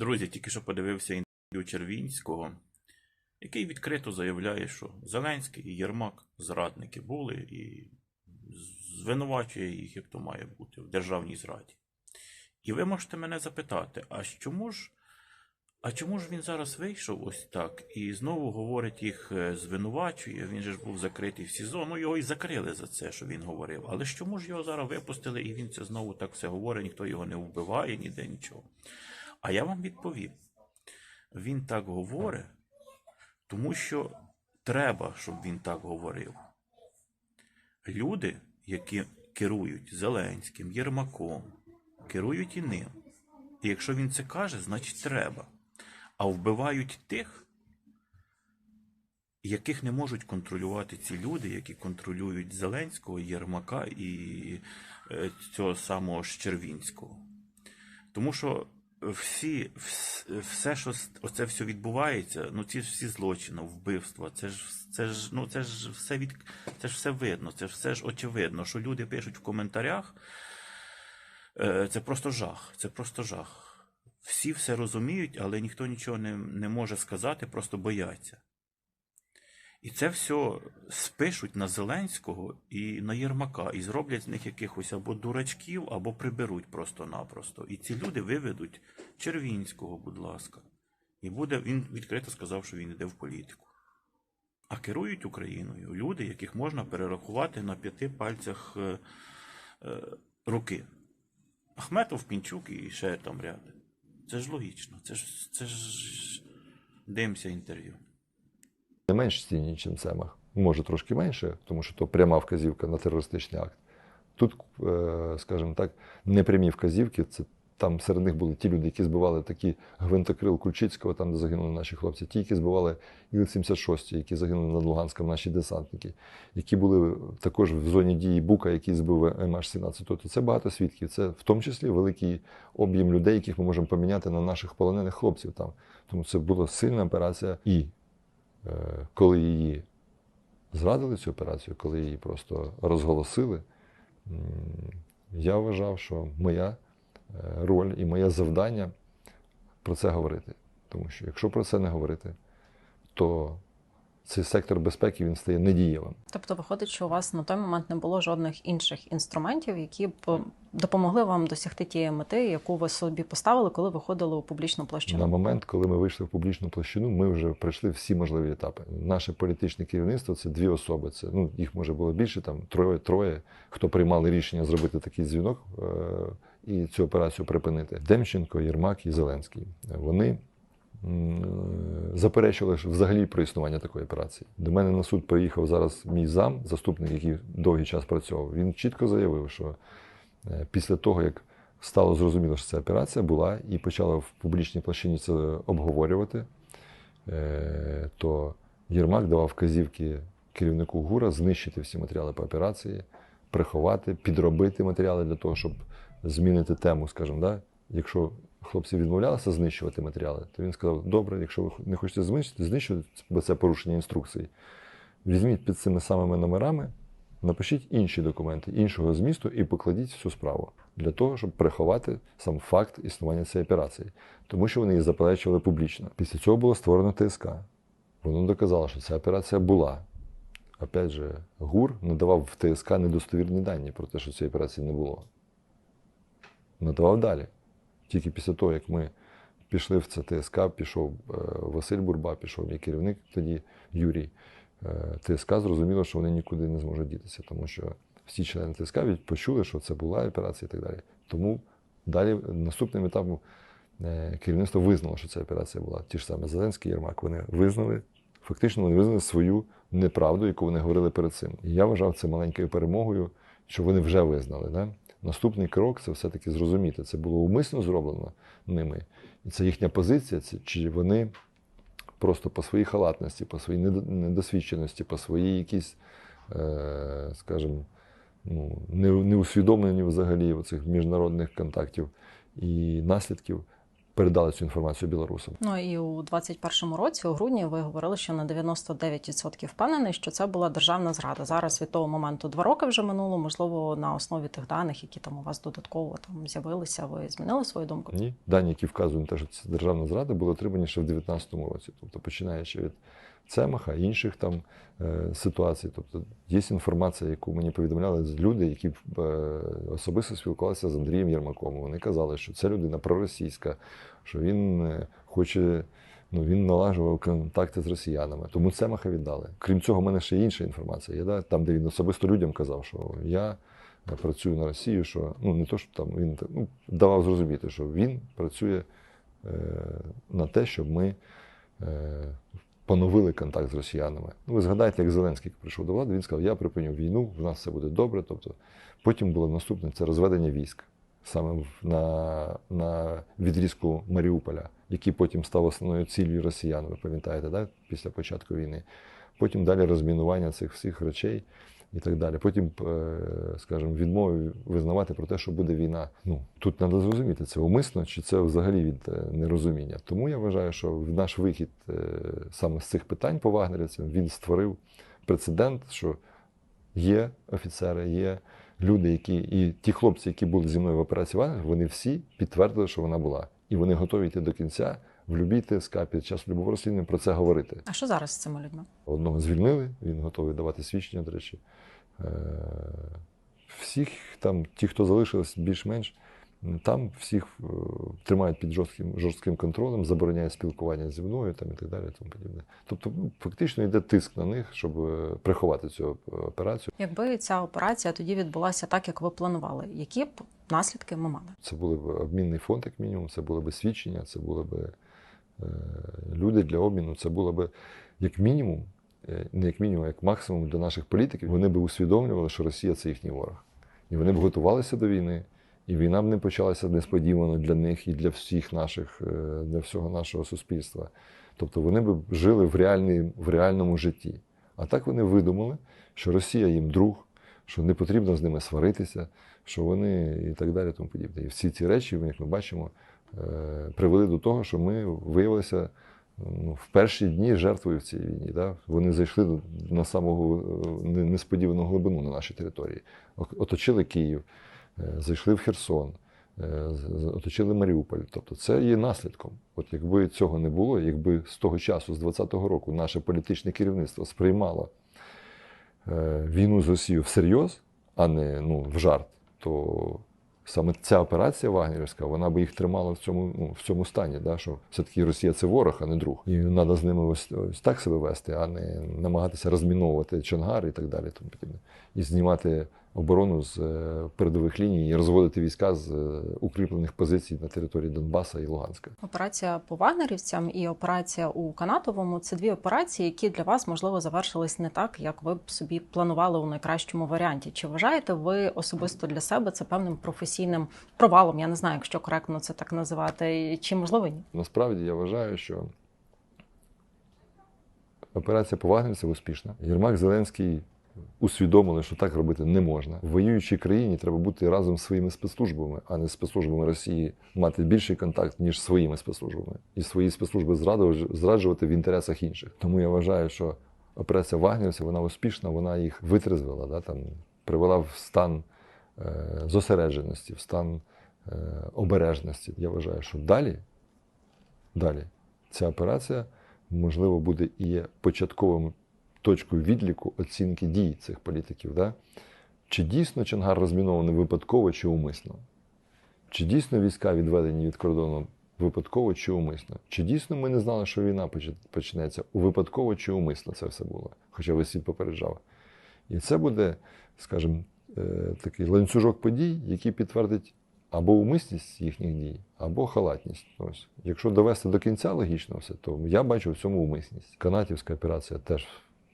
Друзі, тільки що подивився інтерв'ю Червінського, який відкрито заявляє, що Зеленський і Єрмак зрадники були і звинувачує їх, як то має бути, в державній зраді. І ви можете мене запитати, а чому ж, а чому ж він зараз вийшов ось так і знову говорить їх е, звинувачує? Він же ж був закритий в СІЗО. Ну його і закрили за це, що він говорив. Але ж чому ж його зараз випустили, і він це знову так все говорить, ніхто його не вбиває, ніде нічого. А я вам відповім: він так говорить, тому що треба, щоб він так говорив. Люди, які керують Зеленським, Єрмаком, керують і ним. І якщо він це каже, значить треба. А вбивають тих, яких не можуть контролювати ці люди, які контролюють Зеленського, Єрмака і е, цього самого Щервінського. Тому що всі, все, що оце все відбувається, ну ці ж всі злочини, вбивства, це ж це ж ну це ж все від це ж все видно, це ж все ж очевидно, що люди пишуть в коментарях. е, Це просто жах. Це просто жах. Всі все розуміють, але ніхто нічого не, не може сказати, просто бояться. І це все спишуть на Зеленського і на Єрмака, і зроблять з них якихось або дурачків, або приберуть просто-напросто. І ці люди виведуть Червінського, будь ласка. І буде він відкрито сказав, що він йде в політику. А керують Україною люди, яких можна перерахувати на п'яти пальцях е, е, руки. Ахметов, Пінчук і ще там ряд. Це ж логічно. Це ж це ж дивимося інтерв'ю. Не менш цінні, ніж Цемах. Може трошки менше, тому що то пряма вказівка на терористичний акт. Тут, е, скажімо так, непрямі вказівки. Це там серед них були ті люди, які збивали такі гвинтокрил Кульчицького, там де загинули наші хлопці, ті, які збивали Іл-76, які загинули над Луганськом, наші десантники, які були також в зоні дії Бука, який збив МH17. Тобто це багато свідків. Це в тому числі великий об'єм людей, яких ми можемо поміняти на наших полонених хлопців там. Тому це була сильна операція. І коли її зрадили цю операцію, коли її просто розголосили, я вважав, що моя е, роль і моє завдання про це говорити. Тому що якщо про це не говорити, то цей сектор безпеки він стає недієвим. Тобто виходить, що у вас на той момент не було жодних інших інструментів, які б допомогли вам досягти тієї мети, яку ви собі поставили, коли виходили у публічну площину. На момент, коли ми вийшли в публічну площину, ми вже пройшли всі можливі етапи. Наше політичне керівництво це дві особи. Це ну їх може було більше, там троє, троє, хто приймали рішення зробити такий дзвінок е- і цю операцію припинити. Демченко, Єрмак і Зеленський. Вони заперечували ж взагалі про існування такої операції. До мене на суд приїхав зараз мій зам, заступник, який довгий час працював. Він чітко заявив, що е, після того, як стало зрозуміло, що ця операція була, і почала в публічній площині це обговорювати, е, то Єрмак давав вказівки керівнику ГУРа знищити всі матеріали по операції, приховати, підробити матеріали для того, щоб змінити тему, скажімо, да? якщо хлопці відмовлялися знищувати матеріали, то він сказав: добре, якщо ви не хочете знищити, знищувати, бо це порушення інструкцій. Візьміть під цими самими номерами, напишіть інші документи іншого змісту і покладіть всю справу для того, щоб приховати сам факт існування цієї операції, тому що вони її заперечували публічно. Після цього було створено ТСК. Воно доказало, що ця операція була. Опять же, ГУР надавав в ТСК недостовірні дані про те, що цієї операції не було. Надавав далі. Тільки після того, як ми пішли в це ТСК, пішов е, Василь Бурба, пішов мій керівник тоді Юрій. Е, ТСК зрозуміло, що вони нікуди не зможуть дітися, тому що всі члени ТСК почули, що це була операція і так далі. Тому далі наступним етапом е, керівництво визнало, що ця операція була. Ті ж саме Зеленський Єрмак. Вони визнали, фактично вони визнали свою неправду, яку вони говорили перед цим. І я вважав це маленькою перемогою, що вони вже визнали. Да? Наступний крок це все-таки зрозуміти. Це було умисно зроблено ними. І це їхня позиція, це, чи вони просто по своїй халатності, по своїй недо- недосвідченості, по своїй якійсь, е, скажімо, ну, не, неусвідомленні взагалі цих міжнародних контактів і наслідків, передали цю інформацію білорусам. Ну і у 21-му році, у грудні, ви говорили, що на 99% впевнений, що це була державна зрада. Зараз від того моменту два роки вже минуло. Можливо, на основі тих даних, які там у вас додатково там з'явилися, ви змінили свою думку? Ні, дані, які вказують те, що це державна зрада, були отримані ще в 2019 році. Тобто, починаючи від Цемаха, інших там е, ситуацій. Тобто, є інформація, яку мені повідомляли люди, які е, особисто спілкувалися з Андрієм Єрмаком. Вони казали, що це людина проросійська, що він е, хоче. Ну, він налажував контакти з росіянами, тому Цемаха віддали. Крім цього, в мене ще інша інформація. Є, да? Там, де він особисто людям казав, що я працюю на Росію, що ну не то, що там він ну, давав зрозуміти, що він працює е, на те, щоб ми е, поновили контакт з росіянами. Ну, ви згадаєте, як Зеленський прийшов до влади, він сказав, я припиню війну, в нас все буде добре. Тобто, потім було наступне це розведення військ саме на, на відрізку Маріуполя, який потім став основною ціллю росіян, ви пам'ятаєте, да? після початку війни. Потім далі розмінування цих всіх речей і так далі. Потім, е, скажімо, відмови визнавати про те, що буде війна. Ну тут треба зрозуміти, це умисно чи це взагалі від е, нерозуміння. Тому я вважаю, що наш вихід е, саме з цих питань по вагнерівцям він створив прецедент, що є офіцери, є люди, які і ті хлопці, які були зі мною в операції Вагнер, вони всі підтвердили, що вона була, і вони готові йти до кінця в любій ТСК під час любого розслідування про це говорити. А що зараз з цими людьми? Одного звільнили, він готовий давати свідчення, до речі. Е, Всіх там, ті, хто залишились більш-менш, там всіх е, тримають під жорстким, жорстким контролем, забороняють спілкування зі мною там, і так далі. Тому подібне. Тобто, ну, фактично йде тиск на них, щоб е, приховати цю операцію. Якби ця операція тоді відбулася так, як ви планували, які б наслідки ми мали? Це були б обмінний фонд, як мінімум, це були б свідчення, це були б е, люди для обміну, це було б як мінімум, е, не як мінімум, а як максимум для наших політиків. Вони б усвідомлювали, що Росія це їхній ворог. І вони б готувалися до війни, і війна б не почалася несподівано для них і для всіх наших, е, для всього нашого суспільства. Тобто вони б жили в, реальній, в реальному житті. А так вони видумали, що Росія їм друг, що не потрібно з ними сваритися, що вони і так далі, тому подібне. І всі ці речі, як ми бачимо, е, привели до того, що ми виявилися ну, в перші дні жертвою в цій війні. Да? Вони зайшли на самого е, несподівану глибину на нашій території. Оточили Київ, е, зайшли в Херсон, е, оточили Маріуполь. Тобто це є наслідком. От якби цього не було, якби з того часу, з 20-го року, наше політичне керівництво сприймало е, війну з Росією всерйоз, а не ну, в жарт, то саме ця операція Вагнерівська, вона би їх тримала в цьому, ну, в цьому стані, да, що все-таки Росія це ворог, а не друг. І треба з ними ось, ось так себе вести, а не намагатися розміновувати Чонгар і так далі. Тому. І знімати оборону з е, передових ліній і розводити війська з е, укріплених позицій на території Донбаса і Луганська. Операція по вагнерівцям і операція у Канатовому це дві операції, які для вас можливо завершились не так, як ви б собі планували у найкращому варіанті. Чи вважаєте ви особисто для себе це певним професійним провалом? Я не знаю, якщо коректно це так називати, чи можливо ні? Насправді я вважаю, що операція по Вагнерівцям успішна. Єрмак Зеленський усвідомили, що так робити не можна. В воюючій країні треба бути разом з своїми спецслужбами, а не з спецслужбами Росії, мати більший контакт, ніж своїми спецслужбами. І свої спецслужби зраджувати в інтересах інших. Тому я вважаю, що операція Вагнерівців вона успішна, вона їх витрезвила, да, там, привела в стан е, зосередженості, в стан е, обережності. Я вважаю, що далі, далі ця операція, можливо, буде і початковим точкою відліку оцінки дій цих політиків. Да? Чи дійсно Чонгар розмінований випадково чи умисно? Чи дійсно війська відведені від кордону випадково чи умисно? Чи дійсно ми не знали, що війна поч- почнеться випадково чи умисно це все було? Хоча весь світ попереджав. І це буде, скажімо, е, такий ланцюжок подій, який підтвердить або умисність їхніх дій, або халатність. Ось. Якщо довести до кінця логічно все, то я бачу в цьому умисність. Канатівська операція теж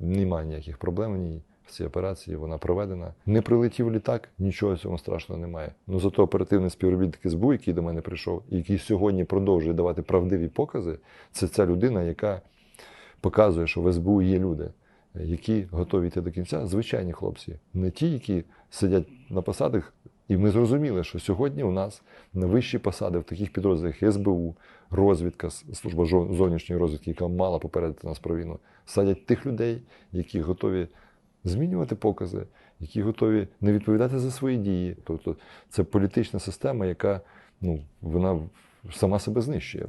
немає ніяких проблем в ній. В цій операції вона проведена. Не прилетів літак, нічого цього страшного немає. Ну зато оперативний співробітник СБУ, який до мене прийшов, і який сьогодні продовжує давати правдиві покази, це ця людина, яка показує, що в СБУ є люди, які готові йти до кінця. Звичайні хлопці, не ті, які сидять на посадах І ми зрозуміли, що сьогодні у нас на вищі посади в таких підрозділах як СБУ, розвідка, служба зовнішньої розвідки, яка мала попередити нас про війну, садять тих людей, які готові змінювати покази, які готові не відповідати за свої дії. Тобто це політична система, яка ну, вона сама себе знищує.